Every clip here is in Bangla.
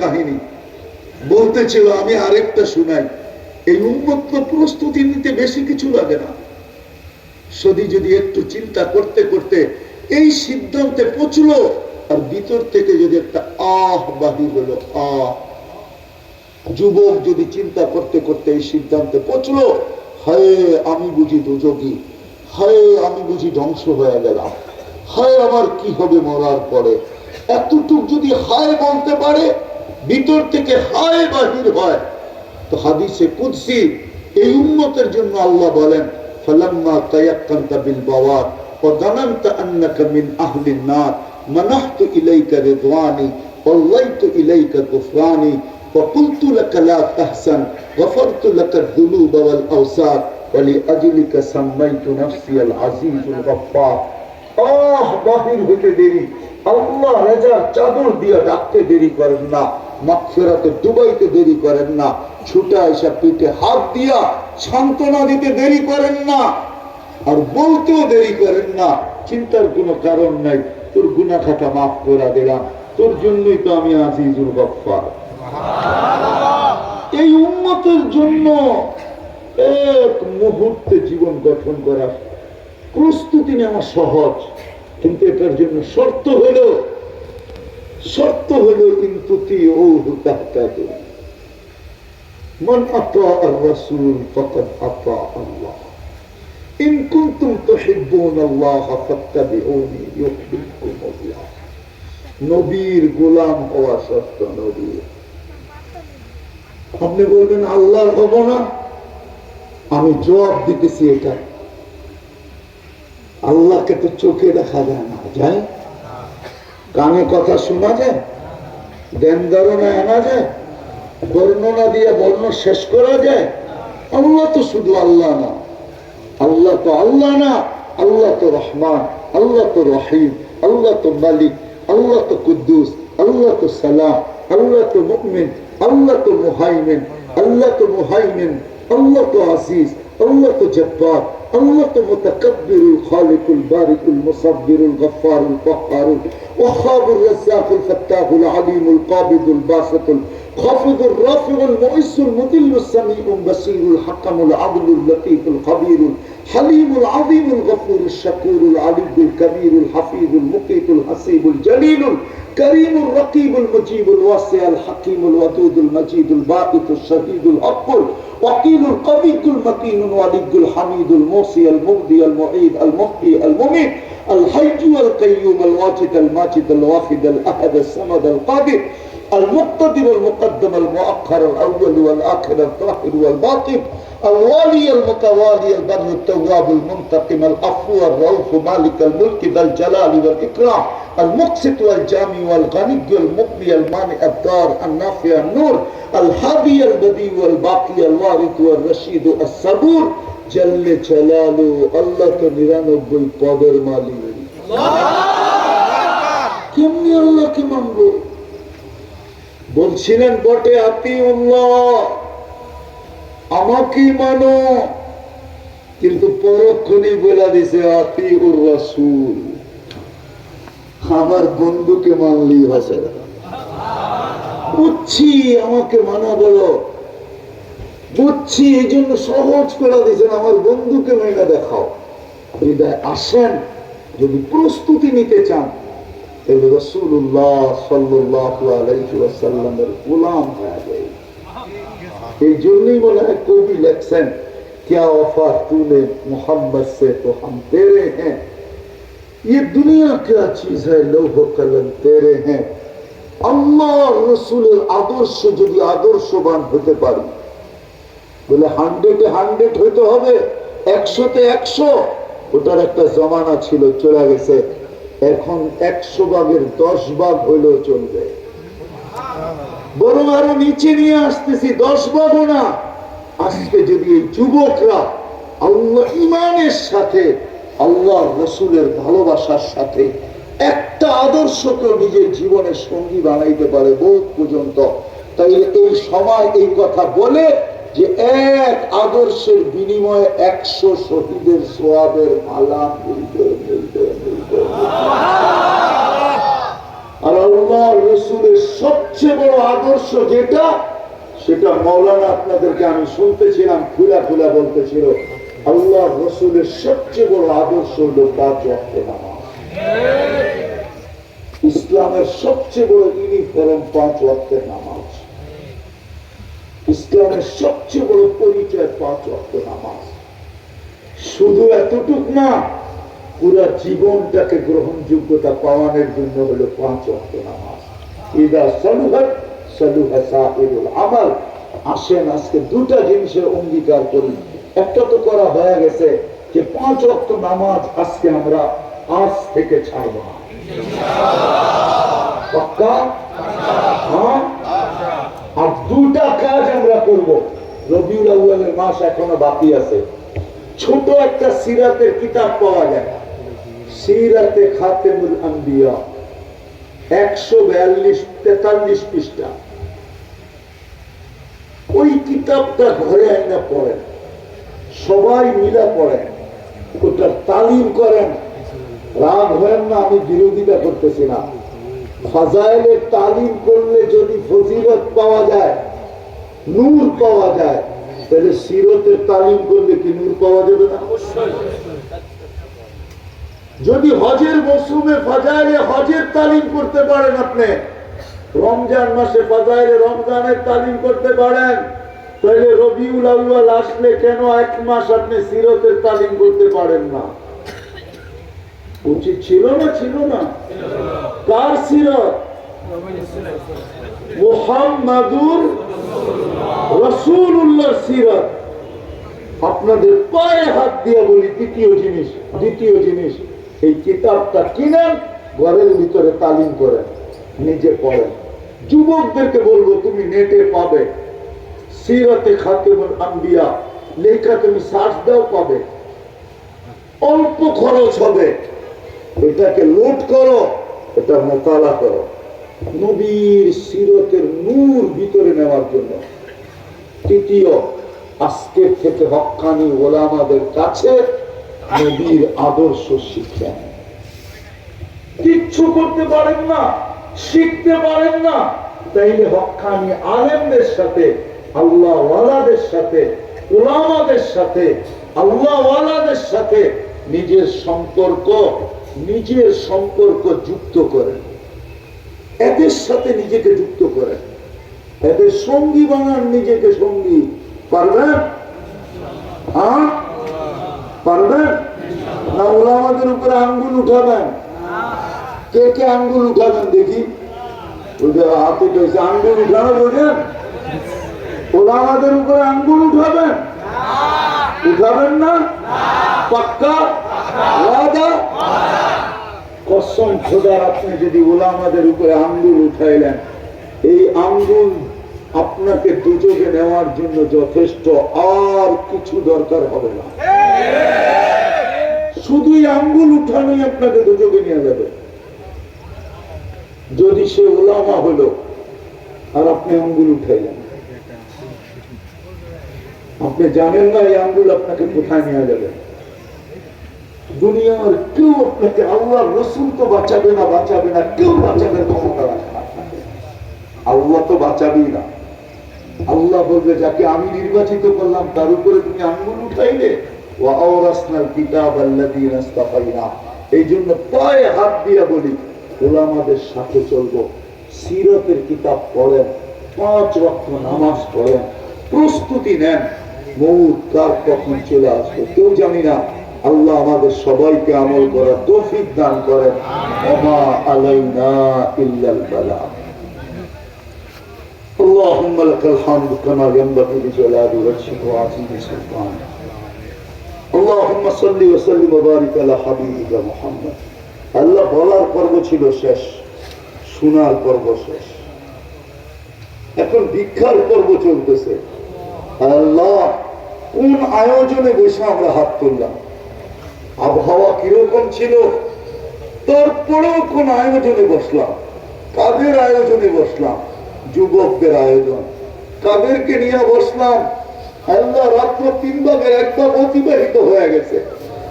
কাহিনী। বলতেছিল আমি আরেকটা শুনাই। এই উন্মত্ত প্রস্তুতি নিতে বেশি কিছু লাগে না। যদি যদি একটু চিন্তা করতে করতে এই সিদ্ধান্তে পৌঁছলো, আর ভিতর থেকে যদি একটা আহ বাহির হলো আহ। যুবক যদি চিন্তা করতে করতে এই সিদ্ধান্তে পৌঁছলো, হায়, আমি বুঝি দুযোগী হায়, আমি বুঝি ধ্বংস হয়ে গেলাম। হায়, আমার কি হবে মরার পরে? এতটুক যদি হায় বলতে পারে ভিতর থেকে হায় বাহির হয় তো হাদিসে কুদসি এই উন্মতের জন্য আল্লাহ বলেন فلما تيقنت بالبوار وظننت انك من اهل النار منحت اليك رضواني والليت اليك غفراني وقلت لك لا تحزن غفرت لك الذنوب والاوساط ولأجلك سميت نفسي العزيز الغفار আহ বাহির হতে দেরি আল্লাহ রাজা চাদর দিয়া ডাকতে দেরি করেন না মাগফিরাতে ডুবাইতে দেরি করেন না। ছুটা এসে পিঠে হাত দিয়া সান্ত্বনা দিতে দেরি করেন না। আর বলতেও দেরি করেন না। চিন্তার কোনো কারণ নাই। তোর গুনা মাফ করে দিলাম। তোর জন্যই তো আমি গফফার। এই উন্মতের জন্য এক মুহূর্তে জীবন গঠন করা প্রস্তুতি নেওয়া সহজ। কিন্তু এটার জন্য শর্ত হলো শর্ত হলো কিন্তু من أطاع الرسول فقد أطاع الله إن كنتم تحبون الله فاتبعوني يحببكم الله নবীর গোলাম হওয়া শর্ত নবীর আপনি বলবেন আল্লাহর হব না আমি জবাব দিতেছি এটা আল্লাহকে তো চোখে দেখা যায় না যায় কানে কথা শোনা যায় দেন ধারণা আনা যায় বর্ণনা দিয়ে বর্ণ শেষ করা যায় আল্লাহ তো শুধু আল্লাহ না আল্লাহ তো আল্লাহ না আল্লাহ তো রহমান আল্লাহ তো রহিম আল্লাহ তো মালিক আল্লাহ তো কুদ্দুস আল্লাহ তো সালাম আল্লাহ তো মুকমিন আল্লাহ তো মুহাইমিন আল্লাহ তো মুহাইমিন আল্লাহ তো আসিস الله جبار الله متكبر الخالق البارئ المصبر الغفار القهار الوهاب الرزاق الفتاح العليم القابض الباسط الخافض الرافع المؤس المذل السميع البصير الحكم العدل اللطيف الخبير الحليم العظيم الغفور الشكور العلي الكبير الحفيظ المقيت الحسيب الجليل الكريم الرقيب المجيب الواسع الحكيم الودود المجيد الباقي الشهيد الحق وكيل القوي المتين الولي الحميد الموصي المبدي المعيد المحيي المميت الحي والقيوم الواجد الماجد الواحد الأحد الصمد القادر المقتدر المقدم المؤخر الاول والاخر الظاهر والباطن الوالي المتوالي البر التواب المنتقم العفو الرؤوف مالك الملك ذا الجلال والاكرام المقسط والجامع والغني المقضي المانع الدار النافع النور الهادي البديع والباقي الوارث والرشيد الصبور جل جلاله الله তো নিরানব্বই পদের মালিক কেমনি আল্লাহকে মানবো বলছিলেন, বটে আতি আমাকে মানো। কিন্তু পরক্ষণই বলে দিছে আতি উর আমার বন্ধুকে মানলেই হবে না। বুঝছি, আমাকে মানা বলো। বুঝছি, এই জন্য সহজ করে দিয়েছেন আমার বন্ধুকে মেনে দেখাও। হৃদয় আসেন, যদি প্রস্তুতি নিতে চান তাহলে রসুল্লাহ সাল্লাহ আলাইসাল্লামের গোলাম হয়ে যায় এই জন্যই মনে হয় কবি লেখছেন क्या वफा तूने मोहम्मद से तो हम तेरे हैं ये दुनिया क्या चीज है लोह कलम तेरे हैं আল্লাহ রসুলের আদর্শ যদি আদর্শবান হতে পারি বলে হান্ড্রেডে হান্ড্রেড হইতে হবে একশোতে একশো ওটার একটা জমানা ছিল চলে গেছে এখন একশো ভাগের দশ ভাগ হইলেও চলবে। বরং আরও নিচে নিয়ে আসতেছি, দশ ভাগও না। আজকে যদি এই যুবকরা আল্লাহ ইমানের সাথে আল্লাহ রসুলের ভালোবাসার সাথে একটা আদর্শকে নিজের জীবনের সঙ্গী বানাইতে পারে বোধ পর্যন্ত তাই এই সময় এই কথা বলে যে এক আদর্শের বিনিময়ে একশো শহীদের সোয়াবের মালা মিলবে মিলবে মিলবে আর আল্লাহ রসুলের সবচেয়ে বড় আদর্শ যেটা, সেটা মৌলানা আপনাদেরকে আমি শুনতেছিলাম, খুলা খুলা বলতেছিল আল্লাহ রসুলের সবচেয়ে বড় আদর্শ হলো পাঁচ নামাজ। ইসলামের সবচেয়ে বড় ইউনিফর্ম পাঁচ ওয়াক্তের নামাজ। ইসলামের সবচেয়ে বড় পরিচয় পাঁচ ওয়াক্ত নামাজ। শুধু এতটুক না পুরা জীবনটাকে গ্রহণযোগ্যতা পাওয়ানোর জন্য হলো পাঁচ ওয়াক্ত নামাজ। ইদা সলুহাত সলুহা সাহিবুল আমাল। আসেন আজকে দুটা জিনিসের অঙ্গীকার করি। একটা তো করা হয়ে গেছে যে পাঁচ ওয়াক্ত নামাজ আজকে আমরা আজ থেকে ছাড়ব না। হ্যাঁ? আর দুটা করব। রবিউল আউ্বালের মাস এখনও বাকি আছে। ছোট একটা সিরাতের কিতাব পাওয়া যায়। সিরাতে খাতেমুল আম্বিয়া। একশো বিয়াল্লিশ, তেতাল্লিশ পৃষ্ঠা। ওই কিতাবটা ঘরে পড়েন। সবাই মিলা পড়েন। ওটার তালিম করেন। রাগ হয়েন না, আমি বিরোধিতা করতেছি না। ফাজাইলের তালিম করলে যদি ফজিলত পাওয়া যায় নূর পাওয়া যায়। তাহলে সিরতের তালিম করলে কি নূর পাওয়া যাবে না? যদি হজের মৌসুমে ফাজাইলে হজের তালিম করতে পারেন আপনি, রমজান মাসে ফাজাইলে রমজানের তালিম করতে পারেন, তাহলে রবিউল আউয়াল আসলে কেন এক মাস আপনি সিরতের তালিম করতে পারেন না? উচিত ছিল না? ছিল না। কার সিরত? আপনাদের পায়ে হাত দিয়ে বলি দ্বিতীয় জিনিস দ্বিতীয় জিনিস, এই কিতাবটা কিনেন, ঘরের ভিতরে তালিম করেন, নিজে পড়েন। যুবকদেরকে বলব, তুমি নেটে পাবে। সিরতে খাতেমুল আম্বিয়া, লেখা তুমি সার্চ দাও, পাবে। অল্প খরচ হবে। এটাকে লোড করো, এটা মোতালা করো। নবীর সিরতের নূর ভিতরে নেওয়ার জন্য। তৃতীয়, আজকের থেকে হক্কানি ওলামাদের কাছে নবীর আদর্শ শিক্ষা কিচ্ছু করতে পারেন না, শিখতে পারেন না। তাইলে হক্কানি আলেমদের সাথে, আল্লাহ সাথে, ওলামাদের সাথে, আল্লাহ সাথে নিজের সম্পর্ক নিজের সম্পর্ক যুক্ত করেন। এদের সাথে নিজেকে যুক্ত করেন এদের সঙ্গী বানান নিজেকে সঙ্গী। পারবেন পারবেন না উপরে আঙ্গুল উঠাবেন। কে কে আঙ্গুল উঠাবেন দেখি। হাতে কইছে আঙ্গুল উঠানো বোঝেন ওলামাদের উপরে আঙ্গুল উঠাবেন। উঠাবেন না? পাক্কা? কসম খোদার আপনি যদি ওলামাদের উপরে আঙ্গুল উঠাইলেন, এই আঙ্গুল আপনাকে দুযোগে নেওয়ার জন্য যথেষ্ট, আর কিছু দরকার হবে না। শুধুই আঙ্গুল উঠানোই আপনাকে দুযোগে নিয়ে যাবে। যদি সে ওলামা হলো, আর আপনি আঙ্গুল উঠাইলেন। আপনি জানেন না এই আঙ্গুল আপনাকে কোথায় নিয়ে যাবে। দুনিয়ার কেউ আপনাকে আল্লাহ রসুল তো বাঁচাবে না বাঁচাবে না, কেউ বাঁচাবে ক্ষমতা রাখে না। আল্লাহ তো বাঁচাবেই না। আল্লাহ বলবে, যাকে আমি নির্বাচিত করলাম, তার উপরে তুমি আঙ্গুল উঠাইলে প্রস্তুতি নেন, মৌত কার কখন চলে আসবে, কেউ জানি না। আল্লাহ আমাদের সবাইকে আমল করার তৌফিক দান করেন ওমা আলাইনা ইল্লাল বালাগ اللهم لك الحمد كما ينبغي لجلال وجهك وعظيم سلطانك اللهم صل وسلم وبارك على حبيبك محمد আল্লাহ বলার পর্ব ছিল শেষ শোনার পর্ব শেষ এখন ভিক্ষার পর্ব চলতেছে আল্লাহ কোন আয়োজনে বসে আমরা হাত তুললাম আবহাওয়া কীরকম ছিল, তারপরেও কোন আয়োজনে বসলাম। কাদের আয়োজনে বসলাম? যুবকদের আয়োজন। কাদেরকে নিয়ে বসলাম? রাত্র তিন ভাগের এক ভাগ অতিবাহিত হয়ে গেছে।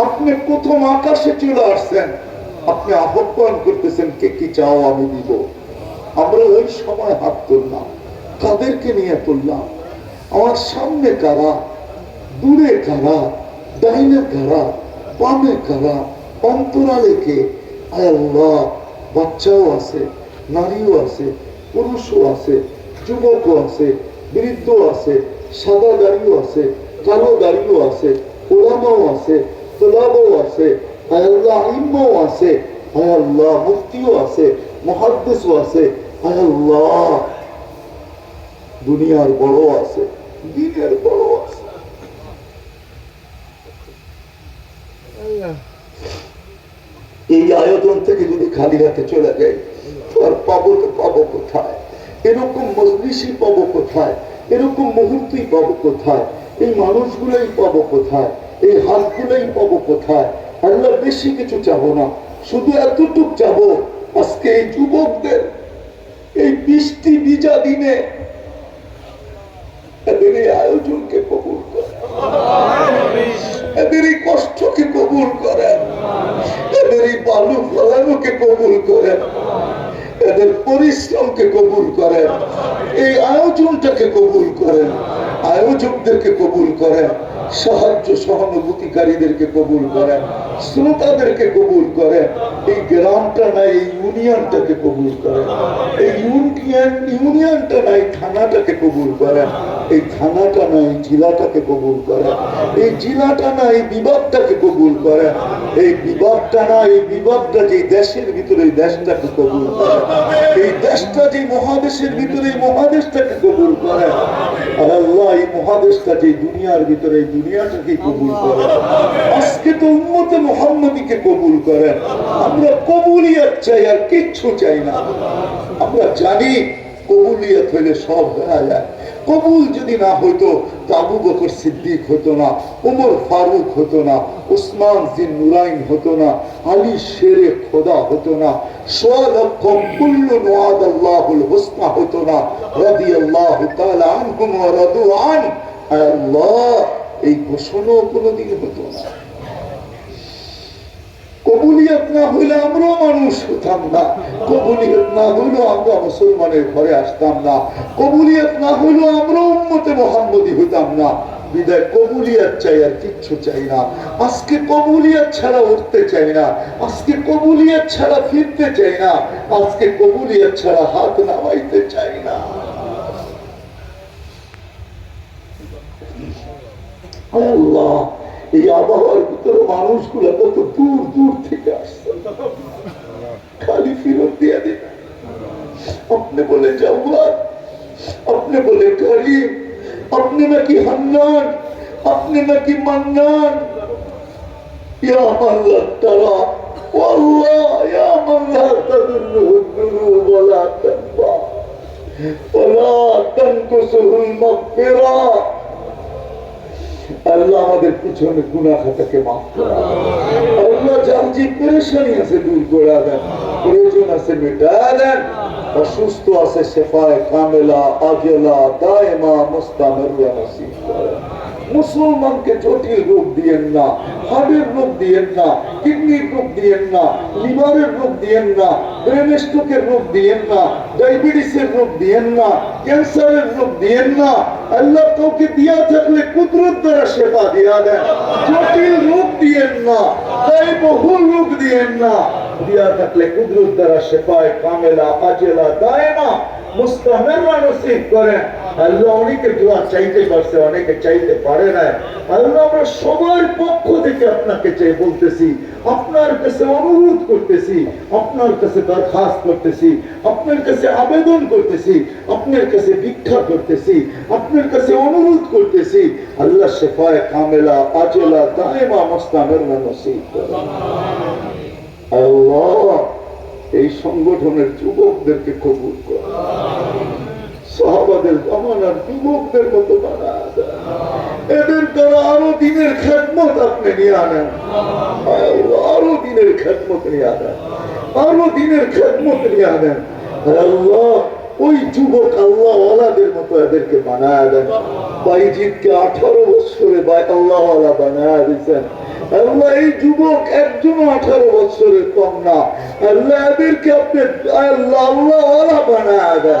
আপনি প্রথম আকাশে চলে আসছেন। আপনি আহ্বান করতেছেন, কে কি চাও আমি দিব? আমরা ওই সময় হাত তুললাম। কাদেরকে নিয়ে তুললাম? আমার সামনে কারা? দূরে কারা? ডাইনে কারা? কারা অন্তরালে আল্লাহ, বাচ্চাও আছে, নারীও আছে, পুরুষও আছে, যুবকও আছে বৃদ্ধ আছে, সাদা দাড়িও আছে, কালো দাড়িও আছে, ওলামাও আছে, তোলাবাও আছে আল্লাহ ইম্মাও আছে আল্লাহ মুক্তিও আছে মহাদ্দেশও আছে আল্লাহ দুনিয়ার বড় আছে, দিনের বড় আছে। এই আয়োজন থেকে যদি খালি হাতে চলে যায় আর পাবো তো পাবো কোথায়? এরকম মজলিসই পাবো কোথায়? এরকম মুহূর্তই পাবো কোথায়? এই মানুষগুলোই পাবো কোথায়? এই হাতগুলোই পাবো কোথায়? আল্লাহ বেশি কিছু চাবো না, শুধু এতটুক চাবো, আজকে এই যুবকদের এই বৃষ্টি বিজা দিনে এদের এই আয়োজনকে কবুল করে। এদের এই কষ্টকে কবুল করেন। এদের এই বালু ফলানোকে কবুল করেন। এদের পরিশ্রমকে কবুল করেন। এই আয়োজনটাকে কবুল করেন। আয়োজকদেরকে কবুল করেন। সাহায্য সহানুভূতিকারীদেরকে কবুল করেন। শ্রোতাদেরকে কবুল করেন এই গ্রামটা নাই এই ইউনিয়নটাকে কবুল করেন এই ইউনিয়ন, ইউনিয়নটা নাই থানাটাকে কবুল করেন এই থানাটা নাই জেলাটাকে কবুল করেন এই জেলাটা না, এই বিভাগটাকে কবুল করেন এই বিভাগটা না, এই বিভাগটা যে দেশের ভিতরে দেশটাকে কবুল করেন এই দেশটা যে মহাদেশের ভিতরে মহাদেশটাকে কবুল করেন আর আল্লাহ এই মহাদেশটা যে দুনিয়ার ভিতরে দুনিয়াটাকে কবুল করেন আজকে তো উম্মতে মোহাম্মদীকে কবুল করেন আমরা কবুলিয়াত চাই আর কিচ্ছু চাই না। আমরা জানি কবুলিয়াত হইলে সব হয়ে যায়। কবুল যদি না হইতো, তো আবু বকর সিদ্দিক হতো না উমর ফারুক হতো না উসমান জিন নুরাইন হতো না, আলী শেরে খোদা হতো না হুসনা এই ঘোষণাও কোনোদিন হতো না। কবুলিয়ত না হইলে আমরাও মানুষ হতাম না। কবুলিয়ত না হইলেও আমরা মুসলমানের ঘরে আসতাম না। কবুলিয়ত না হইলেও আমরাও উম্মতে মোহাম্মদী হইতাম না। বিদায় কবুলিয়াত চাই আর কিচ্ছু চাই না। আজকে কবুলিয়াত ছাড়া উঠতে চাই না। আজকে কবুলিয়াত ছাড়া ফিরতে চাই না। আজকে কবুলিয়াত ছাড়া হাত নামাইতে চাই না। আল্লাহ এই আবহাওয়ার ভিতরে মানুষগুলো কত দূর দূর থেকে আসছে খালি ফিরত দিয়ে দিন আপনি বলে জওয়ান আপনি বলে করিম আপনি নাকি হান্নান আপনি নাকি মান্নান ইয়া আল্লাহ তারা والله يا من لا تضره الذنوب ولا تنفع ولا تنقصه المغفره আল্লাহ আমাদের পিছনে গুনা খাতাকে মাফ করে। আল্লাহ যার যে পেরেশানি আছে দূর করে দেন, প্রয়োজন আছে মেটা দেন। অসুস্থ আছে শেফায় কামেলা, আগেলা, দায়মা মুস্তামের নসিব করেন। মুসলমানকে জটিল রোগ দিয়েন না হার্টের রোগ দিয়েন না, কিডনির রোগ দিয়েন না, লিভারের রোগ দিয়েন না, ব্রেন রোগ দিয়েন না, ডায়াবেটিসের রোগ দিয়েন না, ক্যান্সারের রোগ দিয়েন না। আল্লাহ কাউকে দিয়া থাকলে কুদরত দ্বারা সেবা দিয়া দেন। জটিল রোগ দিয়েন না তাই বহুল রোগ দিয়েন না। দিয়া থাকলে কুদরত দ্বারা সেবায় কামেলা আজেলা দায়মা মুস্তামেররা নসিব করেন। আল্লাহ অনেকে দোয়া চাইতে পারছে, অনেকে চাইতে পারে না। আল্লাহ, আমরা সবার পক্ষ থেকে আপনাকে চাই বলতেছি, আপনার কাছে অনুরোধ করতেছি, আপনার কাছে দরখাস্ত করতেছি, আপনার কাছে আবেদন করতেছি, আপনার কাছে ভিক্ষা করতেছি, আপনার কাছে অনুরোধ করতেছি, আল্লাহ শেফায় কামেলা, আজেলা, দায়মা মুস্তামেররা নসিব আল্লাহ, এই সংগঠনের যুবকদেরকে কবুল করে সাহাবাদের জমানার যুবকদের মতো বানা এদের দ্বারা আরও দিনের খেদমত আপনি নিয়ে আনেন। আরও দিনের খেদমত নিয়ে আনেন। আরও দিনের খেদমত নিয়ে আনেন। ওই যুবক আল্লাহ ওয়ালাদের মতো এদেরকে বানায় দেন। বাইজিদকে আঠারো বছরে আল্লাহ ওয়ালা বানায় দিচ্ছেন আল্লাহ, এই যুবক একজনও আঠারো বছরের কম না। আল্লাহ, এদেরকে আপনি আল্লাহ আল্লাহ ওয়ালা বানায় দেন।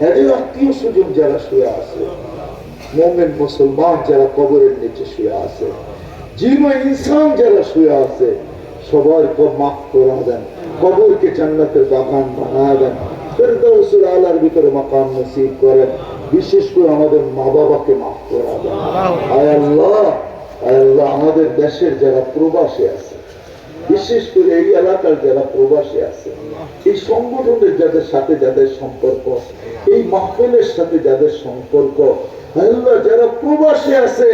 এদের আত্মীয় স্বজন যারা শুয়ে আছে? মোমেন মুসলমান যারা কবরের নিচে শুয়ে আছে ইনসান যারা শুয়ে আছে সবার মাফ করা দেন কবরকে জান্নাতের বাগান দেন আলার ভিতরে মাকাম নসিব করেন বিশেষ করে আমাদের মা বাবাকে মাফ করা দেন। আয় আল্লাহ আয় আল্লাহ আমাদের দেশের যারা প্রবাসী আছে বিশেষ করে এই এলাকার যারা প্রবাসী আছে এই সংগঠনের যাদের সাথে যাদের সম্পর্ক এই মাহফিলের সাথে যাদের সম্পর্ক আল্লাহ যারা প্রবাসী আছে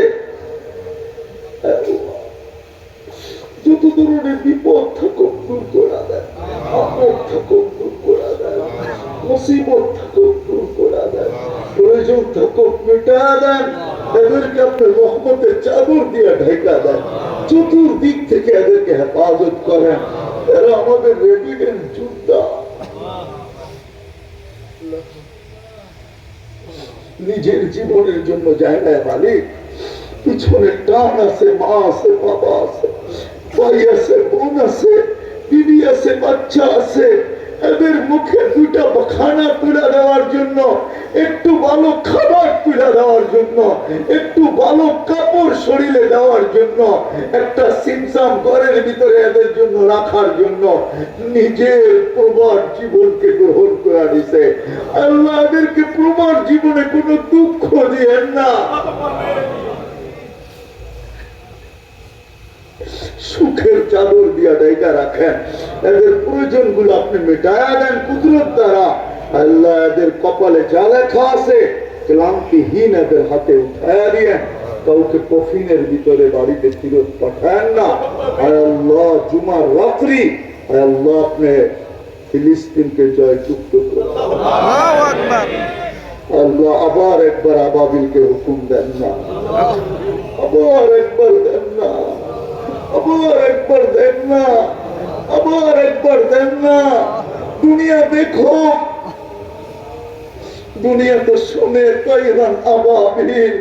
যত ধরনের বিপদ থাকুক দূর করা দেয় আপদ থাকুক দূর করা দেয় মুসিবত থাকুক দূর করা দেয় প্রয়োজন থাকুক মেটা দেন এদেরকে আপনার রহমতের চাদর দিয়ে ঢেকা দেন। চতুর্দিক থেকে এদেরকে হেফাজত করেন। এরা আমাদের রেডিডেন্ট যোদ্ধা। নিজের জীবনের জন্য জায়গায় মালিক। পিছনে টান আছে, মা আছে, বাবা আছে, ভাই আছে, বোন আছে, বিবি আছে, বাচ্চা আছে। এদের মুখে দুটা খানা তুলে দেওয়ার জন্য, একটু ভালো খাবার তুলে দেওয়ার জন্য, একটু ভালো কাপড় শরীরে দেওয়ার জন্য, একটা সিমসাম ঘরের ভিতরে এদের জন্য রাখার জন্য নিজের প্রবার জীবনকে গ্রহণ করে দিছে। আল্লাহ এদেরকে প্রবার জীবনে কোনো দুঃখ দিয়েন না। সুখের চাদর দিয়া ডাইকা রাখেন। এদের প্রয়োজনগুলো আপনি মেটায়া দেন কুদরত দ্বারা। আল্লাহ এদের কপালে যা লেখা আছে ক্লান্তিহীন এদের হাতে উঠায়া দিয়ে কাউকে কফিনের ভিতরে বাড়িতে ফিরত পাঠান না। আর আল্লাহ জুমার রাত্রি আর আল্লাহ আপনি ফিলিস্তিনকে জয় যুক্ত করুন। আল্লাহ আবার একবার আবাবিলকে হুকুম দেন না। আবার একবার দেন আবার একবার দেন না আবার একবার দেন না। দুনিয়া দেখো, দুনিয়াতে শুনে তৈরান আবাবিল।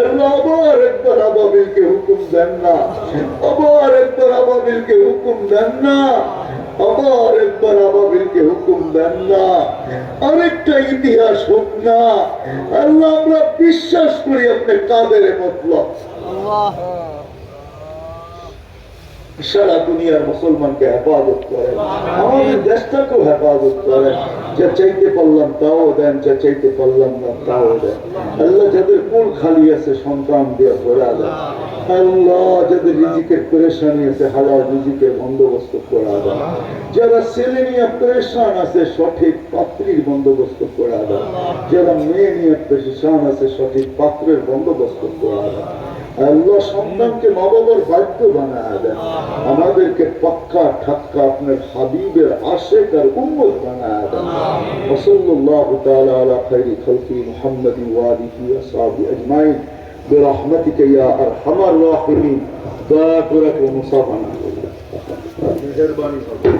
আল্লাহ আবার একবার আবাবিলকে হুকুম দেন না আবার একবার আবাবিলকে হুকুম দেন না আবার একবার আবাবিলকে হুকুম দেন না। আরেকটা ইতিহাস হোক না, আল্লাহ আমরা বিশ্বাস করি আপনি কাদের মতলব। সারা দুনিয়ার মুসলমানকে হেফাজত করেন আমাদের দেশটাকেও হেফাজত করেন যা চাইতে পারলাম তাও দেন, যা চাইতে পারলাম না তাও দেন। আল্লাহ যাদের কুল খালি আছে, সন্তান দিয়ে ভরা দেন। যারা মেয়ে নিয়ে পরেশান আছে, সঠিক পাত্রের বন্দোবস্ত করা দেন। আল্লাহ সন্তানকে মা বাবার বাধ্য বানায় দেন আমাদেরকে পাক্কা ঠাক্কা আপনার হাবিবের আশেক আর উম্মত বানায় দেন ওসল্লাল্লাহু তাআলা আলা খাইরি খালকি মুহাম্মদ ওয়া আলিহি ওয়া সাহবিহি আজমাইন برحمتك يا ارحم الراحمين দয়া করে মুসাফা না করবেন মেহরবানি করবেন